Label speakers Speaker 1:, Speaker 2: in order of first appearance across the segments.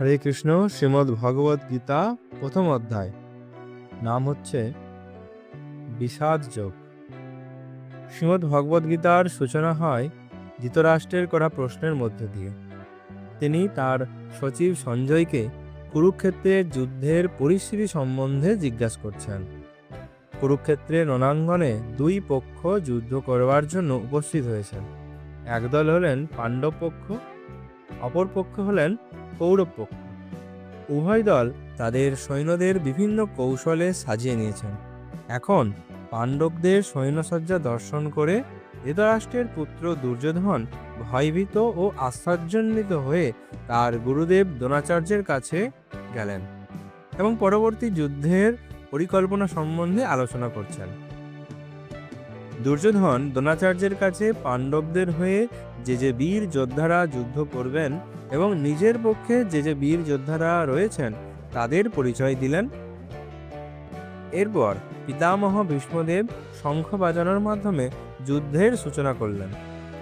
Speaker 1: হরে কৃষ্ণ, শ্রীমদ্ ভগবদ গীতা, প্রথম অধ্যায়। নাম হচ্ছে বিষাদ যোগ। শ্রীমদ্ ভগবদ গীতার সূচনা হয় ধৃতরাষ্ট্রের করা প্রশ্নের মধ্যে দিয়ে। তিনি তার সচিব সঞ্জয়কে কুরুক্ষেত্রের যুদ্ধের পরিস্থিতি সম্বন্ধে জিজ্ঞাসা করছেন। কুরুক্ষেত্রের রণাঙ্গনে দুই পক্ষ যুদ্ধ করবার জন্য উপস্থিত হয়েছেন। একদল হলেন পাণ্ডব পক্ষ অপর পক্ষ হলেন কৌরব পক্ষ। উভয় দল তাদের সৈন্যদের বিভিন্ন কৌশলে সাজিয়ে নিয়েছেন। এখন পাণ্ডবদের সৈন্যসজ্জা দর্শন করে ধৃতরাষ্ট্রের পুত্র দুর্যোধন ভয়ভীত ও আশ্চর্যান্বিত হয়ে তার গুরুদেব দ্রোণাচার্যের কাছে গেলেন এবং পরবর্তী যুদ্ধের পরিকল্পনা সম্বন্ধে আলোচনা করছেন। দুর্যোধন দ্রোণাচার্যের কাছে পাণ্ডবদের হয়ে যে যে বীর যোদ্ধারা যুদ্ধ করবেন এবং নিজের পক্ষে যে যে বীর যোদ্ধারা রয়েছেন, তাদের পরিচয় দিলেন। এরপর পিতামহ ভীষ্মদেব শঙ্খ বাজানোর মাধ্যমে যুদ্ধের সূচনা করলেন।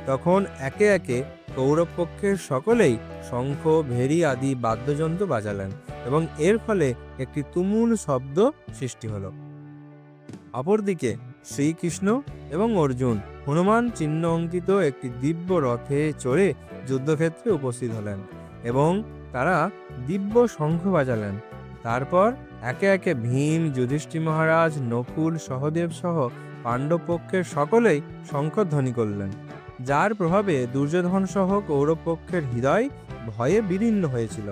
Speaker 1: তখন একে একে কৌরব পক্ষের সকলেই শঙ্খ, ভেরি আদি বাদ্যযন্ত্র বাজালেন এবং এর ফলে একটি তুমুল শব্দ সৃষ্টি হলো। অপরদিকে শ্রীকৃষ্ণ এবং অর্জুন হনুমান চিহ্ন অঙ্কিত একটি দিব্য রথে চড়ে যুদ্ধক্ষেত্রে উপস্থিত হলেন এবং তারা দিব্য শঙ্খ বাজালেন। তারপর একে একে ভীম যুধিষ্ঠি মহারাজ, নকুল, সহদেব সহ পাণ্ডব পক্ষের সকলেই শঙ্খধ্বনি করলেন। যার প্রভাবে দুর্যোধন সহ কৌরব পক্ষের হৃদয় ভয়ে বিদীর্ণ হয়েছিল।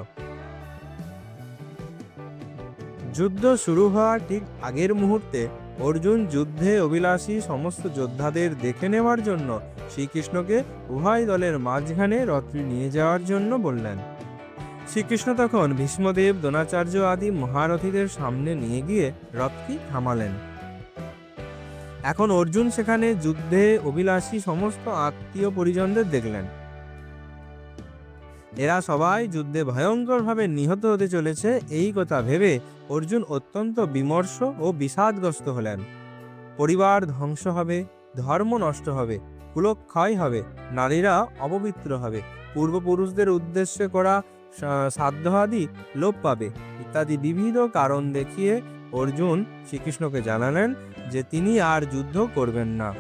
Speaker 1: যুদ্ধ শুরু হওয়ার ঠিক আগের মুহূর্তে অর্জুন যুদ্ধে অভিলাষী সমস্ত যোদ্ধাদের দেখে নেওয়ার জন্য শ্রীকৃষ্ণকে উভয় দলের মাঝখানে রথটি নিয়ে যাওয়ার জন্য বললেন। শ্রীকৃষ্ণ তখন ভীষ্মদেব, দ্রোণাচার্য আদি মহারথীদের সামনে নিয়ে গিয়ে রথটি থামালেন। এখন অর্জুন সেখানে যুদ্ধে অভিলাষী সমস্ত আত্মীয় পরিজনদের দেখলেন। এরা সবাই যুদ্ধে ভয়ঙ্করভাবে নিহত হতে চলেছে, এই কথা ভেবে অর্জুন অত্যন্ত বিমর্ষ ও বিষাদগ্রস্ত হলেন। পরিবার ধ্বংস হবে, ধর্ম নষ্ট হবে, কুলক্ষয় হবে, নারীরা অপবিত্র হবে, পূর্বপুরুষদের উদ্দেশ্যে করা সাধ্য আদি লোপ পাবে, ইত্যাদি বিবিধ কারণ দেখিয়ে অর্জুন শ্রীকৃষ্ণকে জানালেন যে তিনি আর যুদ্ধ করবেন না।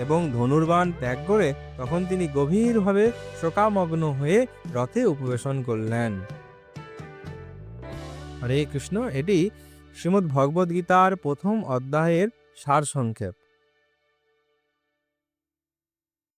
Speaker 1: এবং ধনুর্বান ত্যাগ করে তখন তিনি গভীরভাবে শোকামগ্ন হয়ে রথে উপবেশন করলেন। হরে কৃষ্ণ, এটি শ্রীমদ্ ভগবদ্গীতার প্রথম অধ্যায়ের সারসংক্ষেপ।